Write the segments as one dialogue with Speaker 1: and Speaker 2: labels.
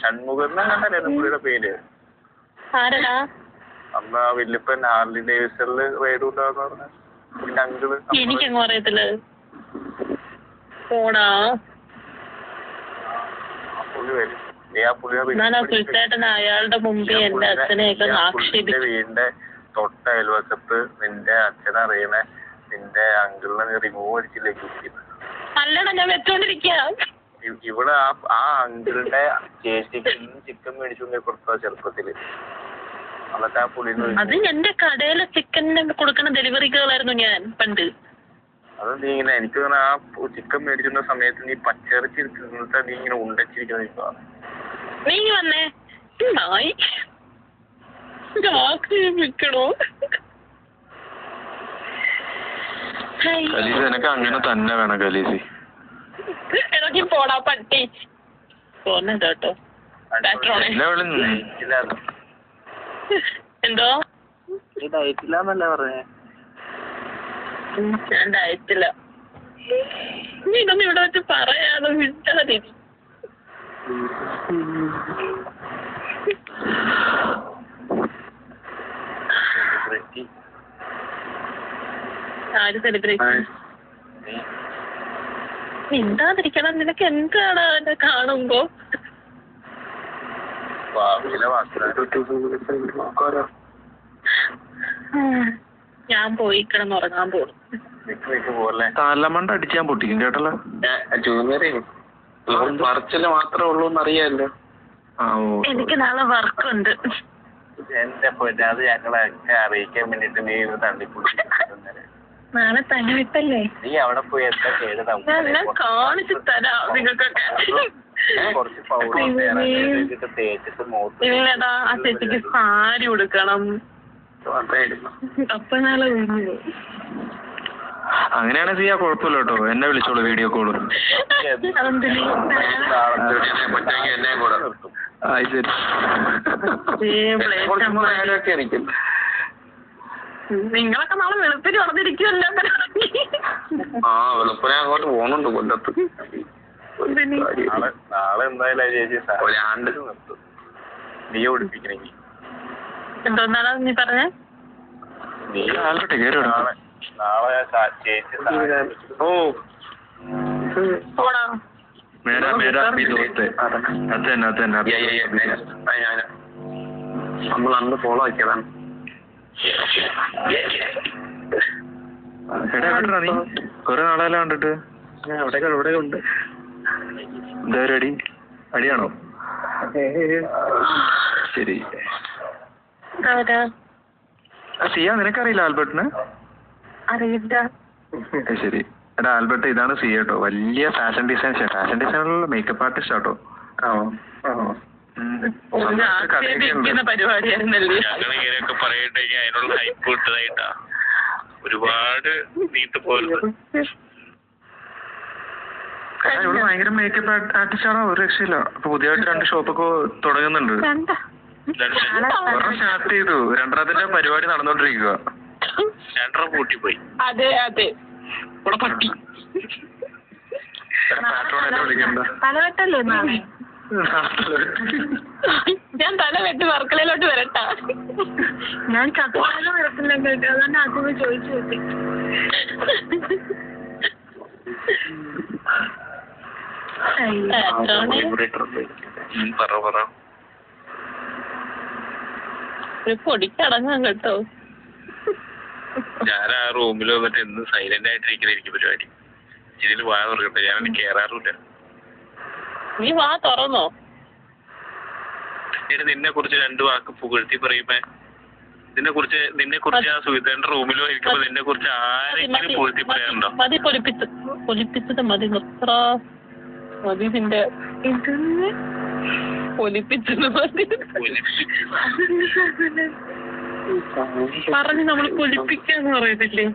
Speaker 1: ഷൺമുഖ എന്നല്ലേ പുള്ളിയുടെ പേര്.
Speaker 2: ആരടാ?
Speaker 1: അന്ന് ആ വല്യപ്പൻ ഹാർലി ഡേവിസണിൽ റൈഡ് ഉണ്ടാകുന്ന പറഞ്ഞ. പുള്ളിന്റെ അങ്കിൾ
Speaker 2: എനിക്കങ്ങ് അറിയത്തില്ല. പോടാ.
Speaker 1: ആ പുള്ളി വരും. നീ ആ പുള്ളിയെ
Speaker 2: ഞാൻ ആ സുൽത്തേട്ടൻ അയാളുടെ മുമ്പിൽ എന്റെ അച്ഛനെയൊക്കെ
Speaker 1: വീടിന്റെ തൊട്ട അയൽവക്കത്ത് നിന്റെ അച്ഛനെ അറിയണേ. നിന്റെ അങ്കിളിനെ നീ റിമൂവ് അടിച്ചില്ലേ
Speaker 2: അല്ലടാ ഞാൻ വെച്ചോണ്ടിരിക്കുക
Speaker 1: ഇവിടെ ആ ആ അങ്കിളിന്റെ ചേച്ചിക്ക് ചിക്കൻ മേടിച്ചു കൊടുത്ത ചെറുപ്പത്തിൽ. എന്നിട്ട് ആ പുള്ളിന്ന്
Speaker 2: അത് എന്റെ കടയിലെ ചിക്കൻ കൊടുക്കുന്ന ഡെലിവറി ഗേളായിരുന്നു ഞാൻ പണ്ട്.
Speaker 1: അത് നീ ഇങ്ങനെ എനിക്ക് തോന്നുന്നു ആ ചിക്കൻ മേടിക്കുന്ന സമയത്ത് നീ പച്ചയിറച്ചി തിന്നിട്ട് നീ ഇങ്ങനെ ഉണ്ടച്ചിരിക്കുന്ന
Speaker 2: നീ വന്നേ. നായി ആക്രമിക്കണോ
Speaker 3: കലീസ് നിനക്ക് അങ്ങനെ തന്നെ വേണം കലീസി
Speaker 2: ഇടയ്ക്ക് പോടാ പട്ടി. പോന്നെ കേട്ടോ. എന്തോ?
Speaker 1: ഡയറ്റില്ലാന്നല്ലേ പറഞ്ഞേ?
Speaker 2: ഞാൻ ഡയറ്റില്ല നീ ഇതൊന്നും ഇവിടെ വെച്ച് പറയാതെ വിട്ടാതി. ആര് സെലിബ്രേറ്റ് മിണ്ടാതിരിക്കണം. നിനക്ക് എന്താണ് അവനെ കാണുമ്പോ? ഞാൻ പോയി ഉറങ്ങാൻ പോകും
Speaker 1: നിക്ക് നിക്ക് പോലെ
Speaker 3: തലമണ്ട അടിച്ച് ഞാൻ പൊട്ടിക്കും കേട്ടല്ലോ.
Speaker 1: ജൂനിയറേ പറച്ചിൽ മാത്രമേ ഉള്ളൂ എന്നറിയാലോ.
Speaker 3: ആ ഓ
Speaker 2: എനിക്ക് നാളെ വർക്ക് ഉണ്ട്
Speaker 1: എന്റെ പൊന്നെ അത് ഞങ്ങളൊക്കെ അറിയിക്കാൻ വേണ്ടിട്ട് നീ ഇത് തള്ളിപ്പൊടിക്കുന്നേരം
Speaker 2: തന്നെ വിട്ടല്ലേ
Speaker 1: നീ അവിടെ പോയി എന്താ
Speaker 2: ഞാൻ കാണിച്ചു തരാം നിങ്ങൾക്കൊക്കെ.
Speaker 1: കുറച്ച് പൗഡർ തേച്ചിട്ട് തേച്ചിട്ട് മൂത്ത്
Speaker 2: ഇല്ലടാ ആ ചേച്ചിക്ക് സാരി ഉടുക്കണം. അപ്പൊ നാളെ വീണു
Speaker 3: അങ്ങനെയാണെങ്കിൽ ചെയ്യാ കുഴപ്പമില്ല കേട്ടോ. എന്നെ വിളിച്ചോളൂ വീഡിയോ കോൾ ശരി.
Speaker 2: നിങ്ങളൊക്കെ നാളെ വെളുപ്പിന് നടന്നിരിക്കുമല്ലോ
Speaker 1: ആ വെളുപ്പിനെ അങ്ങോട്ട് പോണുണ്ട് കൊല്ലത്ത്? നാളെ നാളെ എന്തായാലും ആ ചേച്ചി ഒരാണ്ട് നിർത്തും നീ
Speaker 2: എന്തോന്നാണ് നീ പറഞ്ഞേ?
Speaker 1: നീ
Speaker 3: കേറി.
Speaker 1: നാളെ ചേച്ചി ഓ.
Speaker 2: പോടാ
Speaker 3: दोस्त है അത്
Speaker 1: നമ്മൾ അന്ന് ഫോളോ ആക്കിയതാണ്.
Speaker 3: കൊറേ നാളെല്ലാം കണ്ടിട്ട്.
Speaker 1: ഞാൻ അവിടെ ഇവിടെ ഉണ്ട്.
Speaker 3: എന്താ അടി. അടിയാണോ? ശരി. സിയ നിനക്കറിയില്ല ആൽബർട്ടിന്?
Speaker 2: അറിയില്ല.
Speaker 3: ശരി. എടാ ആൽബർട്ട് ഇതാണ് സിയ കേട്ടോ. വലിയ ഫാഷൻ ഡിസൈൻ ഫാഷൻ ഡിസൈനറുള്ള മേക്കപ്പ് ആർട്ടിസ്റ്റ് ആട്ടോ
Speaker 2: ആക്ഷേപിക്കുന്ന. പരിപാടിയായിരുന്നല്ലേ?
Speaker 1: ഞങ്ങൾ ഇങ്ങനെയൊക്കെ പറയട്ടെ അതിനുള്ള ഹൈപ്പ് കിട്ടതായിട്ടാ ഒരുപാട് നീണ്ടു പോരുത്.
Speaker 3: എടാ, ഭയങ്കര മേക്കപ്പ് ആർട്ടിസ്റ്റാണോ ഒരു രക്ഷയില്ല. അപ്പൊ പുതിയതായിട്ട് രണ്ട് ഷോപ്പൊക്കെ തുടങ്ങുന്നുണ്ട്. സ്റ്റാർട്ട് ചെയ്തു. രണ്ടെണ്ണത്തിന്റെ പരിപാടി നടന്നുകൊണ്ടിരിക്കുക
Speaker 1: രണ്ടര കൂട്ടിപ്പോയി
Speaker 2: അതെ അതെ. ഇവിടെ പട്ടി.
Speaker 3: എന്നെ വിളിക്കണ്ട.
Speaker 2: ഞാൻ തല വെട്ടി വർക്കലയിലോട്ട് വരട്ടാ.
Speaker 4: ഞാൻ ചത്തുവാനും വരത്തില്ല കേട്ടോ അതുകൊണ്ട് ആദ്യമേ ചോദിച്ചു നോക്കി.
Speaker 2: പൊടിക്കടങ്ങാൻ കേട്ടോ.
Speaker 1: ഞാൻ ആ റൂമിൽ വന്നിട്ട് എന്ന് സൈലന്റ് ആയിട്ടിരിക്കുന്ന എനിക്ക് പരിപാടി ഇതിൽ വാ തുറക്കട്ടെ ഞാൻ കേറാറുമില്ല.
Speaker 2: നീ വാ തുറന്നോ.
Speaker 1: ഇനി നിന്നെ കുറിച്ച് രണ്ട് വാക്ക് പുകഴ്ത്തി പറയുമ്പോ നിന്നെ കുറിച്ച് നിന്നെ കുറിച്ച് ആ സുഹിതന്റെ റൂമിൽ ഇരിക്കുമ്പോ നിന്നെ കുറിച്ച് ആരെങ്കിലും പുകഴ്ത്തി പറയാനുണ്ടോ?
Speaker 2: മതി പൊലിപ്പിച്ച് പൊലിപ്പിച്ചത് മതി നിർത്ര മതി നിന്റെ പൊലിപ്പിച്ചത് മതി. പറഞ്ഞ് നമ്മൾ പൊലിപ്പിക്കാന്ന് പറയത്തില്ലേ?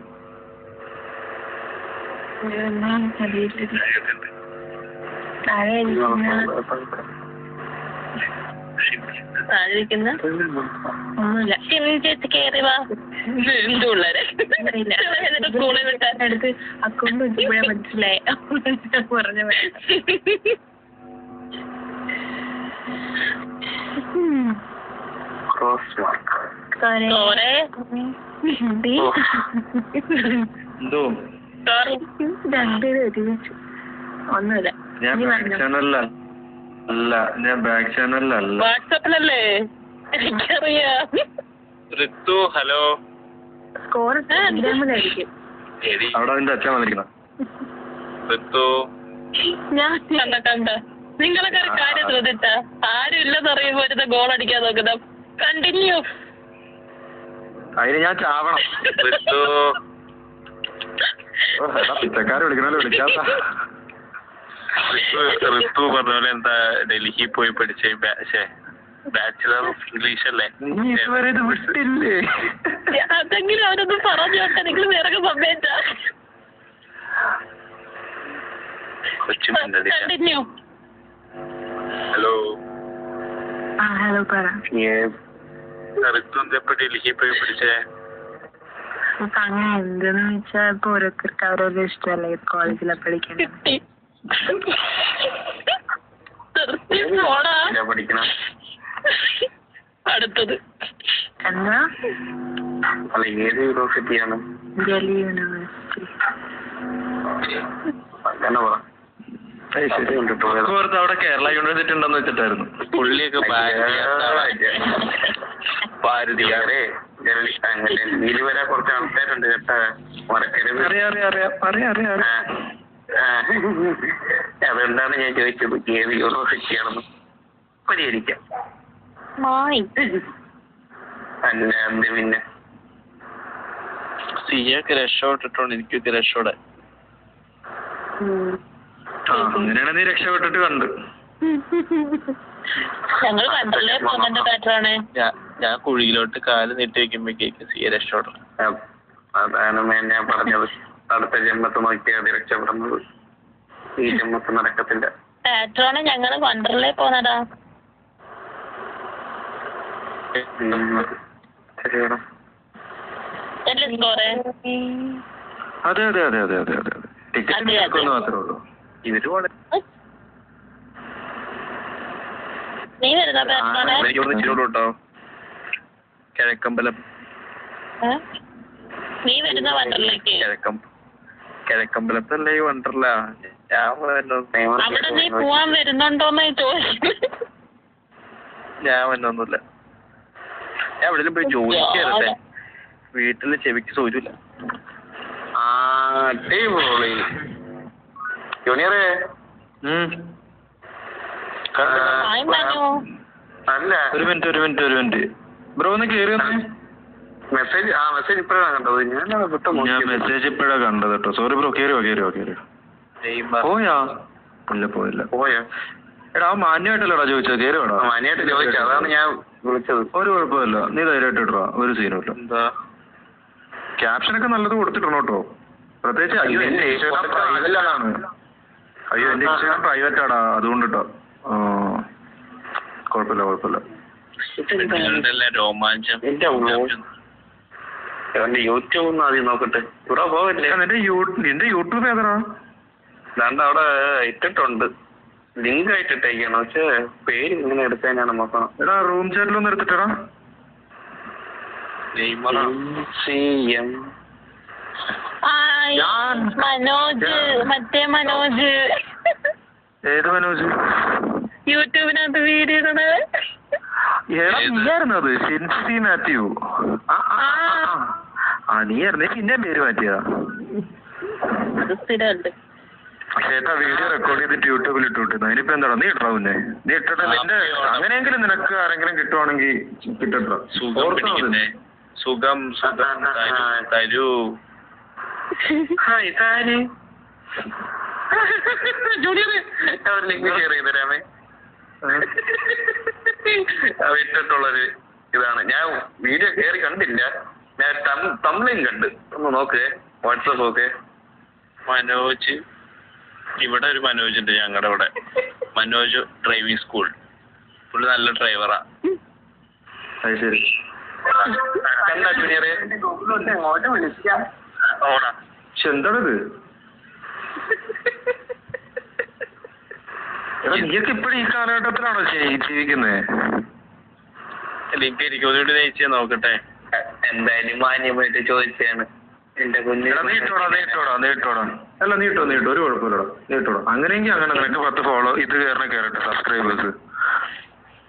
Speaker 4: എന്നാണ്
Speaker 2: താഴെയിരിക്കുന്ന? ഒന്നുമില്ല. ഷിമിൻ ചേച്ചി കയറി വാ എന്ത് പിള്ളേരെ സ്കൂളിൽ
Speaker 4: വിട്ടാനടുത്ത് അക്കൗണ്ട് വെച്ചപ്പോഴേ മനസ്സിലായി. പറഞ്ഞ രണ്ടുപേരും ഒരുമിച്ചു. ഒന്നുമില്ല.
Speaker 3: ഞാൻ ബാക്ക്. ചാനലില അല്ല. ഞാൻ ബാക്ക് ചാനലിലല്ല
Speaker 2: അല്ല. എനിക്കറിയാം.
Speaker 5: ഋതു ഹലോ.
Speaker 4: സ്കോർ
Speaker 3: അവിടെ നിന്റെ അച്ഛൻ വന്നിരിക്കണം
Speaker 5: ഋതു
Speaker 4: ഞാൻ
Speaker 2: കണ്ട കണ്ട? നിങ്ങളൊക്കെ ഒരു കാര്യം ശ്രദ്ധിച്ച. ആരും ഇല്ലെന്ന് അറിയുമ്പോ ഒരു ഗോൾ അടിക്കാൻ നോക്കുന്ന. കണ്ടിന്യൂ
Speaker 3: അതിന് ഞാൻ ചാവണം.
Speaker 5: ഋതു
Speaker 3: പിച്ചക്കാരെ വിളിക്കണല്ലോ? വിളിക്കാത്ത.
Speaker 5: ഋതു പറഞ്ഞ പോലെ എന്താ ഡൽഹി പോയി പഠിച്ച ബാച്ചിലർ ഓഫ് ഇംഗ്ലീഷ് അല്ലേ?
Speaker 3: നീ ഇതുവരെ ഇത് വിട്ടില്ലേ?
Speaker 2: അതെങ്കിലും അവരൊന്നും പറഞ്ഞോട്ടെ നിങ്ങൾ വേറെ കണ്ടിന്യൂ
Speaker 5: ഹലോ
Speaker 4: ആ. ഹലോ പറ.
Speaker 5: ഋതു എന്താ ഇപ്പൊ ഡൽഹി പോയി പഠിച്ചേ?
Speaker 4: അങ്ങനെ എന്തെന്ന് വെച്ചാൽ ഇപ്പൊ ഓരോരുത്തർക്ക് അവരവരുടെ ഇഷ്ടമല്ലേ? കോളേജിലെ പഠിക്കുന്നത്
Speaker 2: അടുത്തത്.
Speaker 4: എന്നാ
Speaker 5: അല്ല ഏത് യൂണിവേഴ്സിറ്റിയാണ്
Speaker 4: ഡൽഹി യൂണിവേഴ്സിറ്റി
Speaker 3: വെറുതെ അവിടെ കേരള യൂണിവേഴ്സിറ്റി ഉണ്ടെന്ന് വെച്ചിട്ടായിരുന്നു.
Speaker 5: പുള്ളിയൊക്കെ ഭാരതിയാറേ ഡൽഹിയിൽ വരെ കുറച്ച് ആൾക്കാരുണ്ട് കേട്ടാ. മറക്കരുത്
Speaker 3: അറിയാം അറിയാം അറിയാം. അറിയാം അറിയാം.
Speaker 5: അതുകൊണ്ടാണ് ഞാൻ ചോദിച്ചത്? ഏത് യൂണിവേഴ്സിറ്റിയാണെന്ന് പരിഹരിക്കാം. അല്ലാണ്ട് പിന്നെ.
Speaker 1: സിയൊക്കെ രക്ഷപ്പെട്ടിട്ടുണ്ട്. എനിക്കൊക്കെ രക്ഷപ്പെടാൻ.
Speaker 3: ആ അങ്ങനെയാണ് നീ രക്ഷപ്പെട്ടിട്ട് കണ്ട്.
Speaker 2: ഞങ്ങൾ കണ്ടല്ലേ?
Speaker 1: ഞാൻ ഞാൻ കുഴിയിലോട്ട് കാൽ നീട്ടി വെക്കുമ്പോഴേക്കും സിയെ രക്ഷപ്പെടണം.
Speaker 5: ആ, അതാണ് ഞാൻ പറഞ്ഞത്. അടുത്ത ജന്മത്ത് നോക്കിയാൽ അത് രക്ഷപ്പെടുന്നത് ഈ ജന്മത്ത് നടക്കത്തില്ല.
Speaker 2: ഞങ്ങൾ വണ്ടർലേ പോന്നടാ
Speaker 3: അതെ അതെ അതെ അതെ അതെ അതെ. ടിക്കറ്റ് മാത്രമേ ഉള്ളൂ.
Speaker 5: വളരെ
Speaker 2: നീ
Speaker 1: കിഴക്കമ്പലം.
Speaker 2: നീ വരുന്ന വണ്ടർലേക്ക്?
Speaker 1: കിഴക്കം കിഴക്കമ്പലത്തല്ലേ ഈ വണ്ടർല ഞാൻ
Speaker 2: അവിടെ നീ പോവാൻ വരുന്നുണ്ടോന്ന് ചോദിച്ചു.
Speaker 1: ഞാൻ വന്നൊന്നുമില്ല. ഞാൻ എവിടെയും പോയി ജോലിക്ക് കയറട്ടെ വീട്ടിൽ ചെവിക്ക്
Speaker 5: അടിപൊളി. ജൂനിയറേ.
Speaker 2: മനു
Speaker 5: അല്ല.
Speaker 3: ഒരു മിനിറ്റ് ഒരു മിനിറ്റ് ഒരു മിനിറ്റ്. ബ്രോ ഒന്ന് കേറി വന്നേ
Speaker 5: മെസ്സേജ് ആ മെസ്സേജ് ഇപ്പോഴാണ് കണ്ടത്. ഞാൻ വിട്ടു
Speaker 3: ഞാൻ മെസ്സേജ് ഇപ്പോഴാ കണ്ടത് കേട്ടോ സോറി ബ്രോ കേറിയോ കേറിയോ
Speaker 1: കേറിയോ.
Speaker 3: പോയാ? ഇല്ല പോയില്ല.
Speaker 5: പോയാ?
Speaker 3: എടാ ആ മാന്യമായിട്ടല്ലടാ ചോദിച്ചത് കേറിയോടാ മാന്യമായിട്ട്
Speaker 5: മനിയായിട്ട് ചോദിച്ചു. അതാണ് ഞാൻ വിളിച്ചത്.
Speaker 3: ഒരു കുഴപ്പമില്ല. നീ ധൈര്യമായിട്ട് ഇട്ടോ ഒരു സീനും ഇല്ല.
Speaker 1: എന്താ?
Speaker 3: ക്യാപ്ഷനൊക്കെ നല്ലത് കൊടുത്തിട്ടുണ്ട് കേട്ടോ പ്രത്യേകിച്ച് അയ്യോ എന്റെ ഇൻസ്റ്റാഗ്രാം പ്രൈവറ്റ് ആണ്. അയ്യോ എന്റെ ഇൻസ്റ്റാഗ്രാം പ്രൈവറ്റ് ആടാ. അതുകൊണ്ട് കേട്ടോ കുഴപ്പമില്ല കുഴപ്പമില്ല.
Speaker 1: രോമാഞ്ചം
Speaker 5: എന്റെ എന്റെ യൂട്യൂബ് ഒന്ന് ആദ്യം നോക്കട്ടെ. ഇവിടെ പോകല്ലേ
Speaker 3: നിന്റെ നിന്റെ യൂട്യൂബ് ഏതാടാ?
Speaker 5: ദാണ്ട് അവിടെ ഇട്ടിട്ടുണ്ട്. ലിങ്ക് ആയിട്ട് ഇട്ടേക്കാണ് പക്ഷെ പേര് ഇങ്ങനെ എടുക്കാനാണ് നോക്കണം.
Speaker 3: എടാ റൂം ചാറ്റിലൊന്ന് എടുത്തിട്ടടാ.
Speaker 1: Neymar
Speaker 5: C M.
Speaker 3: ഞാൻ.
Speaker 2: മനോജ് മറ്റേ മനോജ്.
Speaker 3: ഏത് മനോജ്?
Speaker 2: യൂട്യൂബിനകത്ത് വീഡിയോ ഇടണത്
Speaker 3: എടാ
Speaker 1: ഏത്?
Speaker 3: നീയായിരുന്നു അത്? മാത്യു. ആ, ആ, നീ. ആ പിന്നെ പേര് മാറ്റിയതാ.
Speaker 2: അത് സ്ഥിരമുണ്ട്.
Speaker 3: ചേട്ടാ വീഡിയോ റെക്കോർഡ് ചെയ്തിട്ട് യൂട്യൂബിൽ ഇട്ടുവിട്ടു. അതിനിപ്പോ എന്താടാ? നീ ഇട്ടാ പിന്നെ? നീ ഇട്ടിട്ട് നിന്റെ അങ്ങനെയെങ്കിലും നിനക്ക് ആരെങ്കിലും കിട്ടുവാണെങ്കിൽ കിട്ടട്ടോ
Speaker 1: സുഖം സുഖം സുഖം. തരൂ, തരൂ.
Speaker 5: ഹായ് ഇതാര് ജൂനിയർ അവർ ലിങ്ക് ഷെയർ ചെയ്ത് തരാമേ. അവ ഇട്ടിട്ടുള്ളൊരു ഇതാണ്. ഞാൻ വീഡിയോ കേറി കണ്ടില്ല. ഞാൻ തമ്മിലും കണ്ട്. ഒന്ന് നോക്കേ. വാട്സപ്പ് നോക്ക്.
Speaker 1: മനോജ്. ഇവിടെ ഒരു മനോജ് ഉണ്ട് ഞങ്ങളുടെ ഇവിടെ. മനോജ് ഡ്രൈവിംഗ് സ്കൂൾ പുള്ളി നല്ല ഡ്രൈവറാ
Speaker 3: ശരി.
Speaker 5: കണ്ട ജൂനിയറെ ഓടാ.
Speaker 3: പക്ഷെ എന്താണിത്? എടാ നീയൊക്കെ ഇപ്പഴും ഈ കാലഘട്ടത്തിലാണോ ജീവിക്കുന്നത്
Speaker 1: എനിക്ക് ഒന്നുകൂടി നയിച്ചേ നോക്കട്ടെ.
Speaker 5: എന്തായാലും മാന്യമായിട്ട് ചോദിച്ചാണ് എന്റെ കുഞ്ഞ്
Speaker 3: എടാ നീട്ടോടാ നീട്ടോടാ നീട്ടോടാ അല്ല നീട്ടോ നീട്ടോ ഒരു കുഴപ്പമില്ലടാ. നീട്ടോടാ അങ്ങനെയെങ്കിൽ അങ്ങനെ നിനക്ക് പത്ത് ഫോളോ ഇത് കയറണ കയറട്ടെ സബ്സ്ക്രൈബേഴ്സ്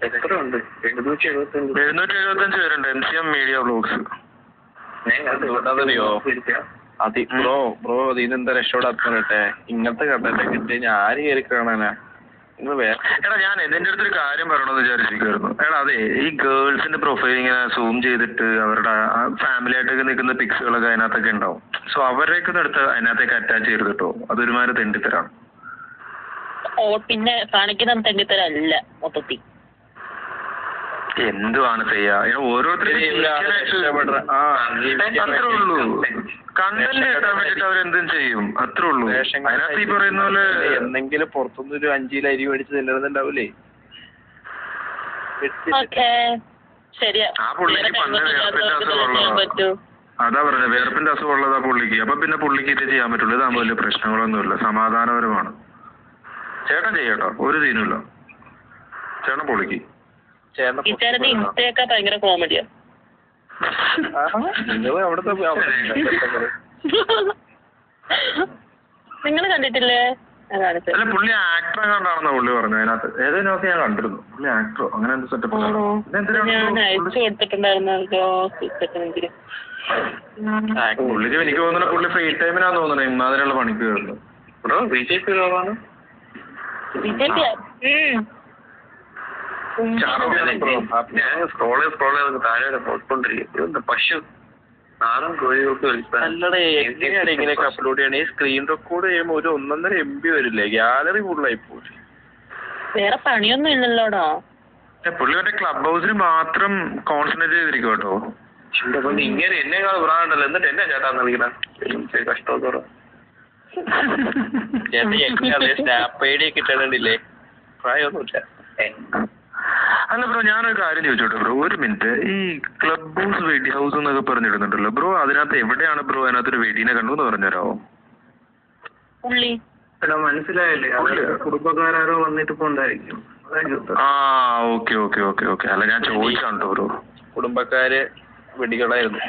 Speaker 5: എത്ര ഉണ്ട് എഴുന്നൂറ്റി എഴുപത്തി അഞ്ച്
Speaker 3: എഴുന്നൂറ്റി എഴുപത്തഞ്ച് പേരുണ്ട് N C M media blogs
Speaker 1: അതറിയോ? അതി ബ്രോ ബ്രോ ഇതിനെന്താ രക്ഷപ്പെടാത്ത ഇങ്ങനത്തെ കണ്ടന്റ് കിട്ടി ഞാൻ ആര് കയറി കാണാനാ?
Speaker 3: എടാ ഞാൻ നിന്റെ അടുത്തൊരു കാര്യം പറയണമെന്ന് വിചാരിച്ചിരിക്കുവായിരുന്നു. എടാ അതെ ഈ ഗേൾസിന്റെ പ്രൊഫൈൽ ഇങ്ങനെ സൂം ചെയ്തിട്ട് അവരുടെ ഫാമിലി ആയിട്ടൊക്കെ നിൽക്കുന്ന പിക്സുകളൊക്കെ അതിനകത്തൊക്കെ ഉണ്ടാവും. സോ അവരെയൊക്കെ ഒന്ന് എടുത്ത് അതിനകത്തേക്ക് അറ്റാച്ച് ചെയ്ത് കിട്ടോ. അതൊരുമാതിരി തെണ്ടിത്തരാണ്.
Speaker 2: ഓ പിന്നെ കാണിക്കുന്ന തെണ്ടിത്തരല്ല മൊത്തത്തിൽ.
Speaker 3: എന്തുവാണ് ചെയ്യാ ഓരോരുത്തരും അത്രേ ഉള്ളൂ. കണ്ടന്റ് കിട്ടാൻ വേണ്ടിട്ട് അവരെന്തും ചെയ്യും. അത്രേ ഉള്ളൂ.
Speaker 1: റേഷൻ
Speaker 3: അതിനകത്ത് ഈ പറയുന്ന പോലെ
Speaker 1: എന്തെങ്കിലും പുറത്തുനിന്ന് ഒരു അഞ്ച് അരി മേടിച്ച് തിന്നണമെന്നുണ്ടാവൂലേ
Speaker 2: ഓക്കെ. ശരിയാ.
Speaker 3: ആ പുള്ളിക്ക് പണ്ട് വേർപ്പിന്റെ അസുഖമുള്ളതാ. അതാ പറഞ്ഞത്. വേർപ്പിന്റെ അസുഖമുള്ളതാ പുള്ളിക്ക്. അപ്പൊ പിന്നെ പുള്ളിക്ക് ഇത് ചെയ്യാൻ പറ്റുള്ളൂ. ഇതാകുമ്പോൾ വലിയ പ്രശ്നങ്ങളൊന്നുമില്ല. സമാധാനപരമാണ്. ചേട്ടൻ ചെയ്യട്ടോ. ഒരു സീനുമില്ല. ചേട്ടൻ
Speaker 2: പുള്ളിക്ക്. ചേട്ടൻ ഭയങ്കര കോമഡിയാ
Speaker 1: നിങ്ങൾ അവിടുത്തെ
Speaker 2: നിങ്ങൾ കണ്ടിട്ടില്ലേ?
Speaker 3: അല്ല പുള്ളി ആക്ടർ കണ്ടാണെന്നാ പുള്ളി പറഞ്ഞു അതിനകത്ത് ഏതൊക്കെ ഞാൻ കണ്ടിരുന്നു. പുള്ളി ആക്ടറോ അങ്ങനെ എന്ത് സെറ്റപ്പ് പുള്ളിക്ക് എനിക്ക് തോന്നുന്നു പുള്ളി ഫ്രീ ടൈമിനാന്ന് തോന്നുന്നു. ഇമാതിരിയുള്ള പണിക്ക് കയറുന്നു.
Speaker 5: ബ്രോ ബി ജെ പി രോഗമാണ് ഞാൻ സ്ക്രോൾ ചെയ്ത് സ്ക്രോൾ ചെയ്ത് താഴെ വരെ പോയിക്കൊണ്ടിരിക്കും. പശു?
Speaker 1: അല്ലടേ എങ്ങനെയാണ് ഇങ്ങനെയൊക്കെ അപ്ലോഡ് ചെയ്യണേ? ഈ സ്ക്രീൻ റെക്കോർഡ് ചെയ്യുമ്പോൾ ഒരു ഒന്നൊന്നര എം ബി വരില്ലേ? ഗാലറി ഫുള്ളായി പോയി
Speaker 2: വേറെ പണിയൊന്നും ഇല്ലല്ലോടാ.
Speaker 3: പുള്ളി മറ്റേ ക്ലബ് ഹൗസിന് മാത്രം കോൺസെൻട്രേറ്റ് ചെയ്തിരിക്കും കേട്ടോ.
Speaker 5: ഇങ്ങനെ എന്നെക്കാൾ പ്രാണുണ്ടല്ലോ എന്നിട്ട് എന്നെ ചേട്ടാ വിളിക്കണം? കഷ്ടമൊക്കെ
Speaker 1: എങ്ങനെ സ്നാപ്പ് ഐഡി ഡി ഒക്കെ ഇട്ടിട്ടുണ്ടില്ലേ? പ്രായമൊന്നുമില്ല.
Speaker 3: അല്ല ബ്രോ ഞാനൊരു കാര്യം ചോദിച്ചോട്ടെ ബ്രോ. ഒരു മിനിറ്റ്. ഈ ക്ലബ് ഹൗസ് വെഡി ഹൗസ് എന്നൊക്കെ പറഞ്ഞിടുന്നുണ്ടല്ലോ ബ്രോ അതിനകത്ത് എവിടെയാണ് ബ്രോ അതിനകത്തൊരു വെഡിനെ കണ്ടു എന്ന് പറഞ്ഞുതരാമോ
Speaker 5: എടാ മനസ്സിലായില്ലേ? കുടുംബക്കാരോ വന്നിട്ട് പോണ്ടായിരിക്കും.
Speaker 3: ആ ഓക്കെ ഓക്കെ ഓക്കെ ഓക്കെ. അല്ല ഞാൻ ചോദിച്ചാണ് ബ്രോ.
Speaker 1: കുടുംബക്കാര് വെടികളായിരുന്നു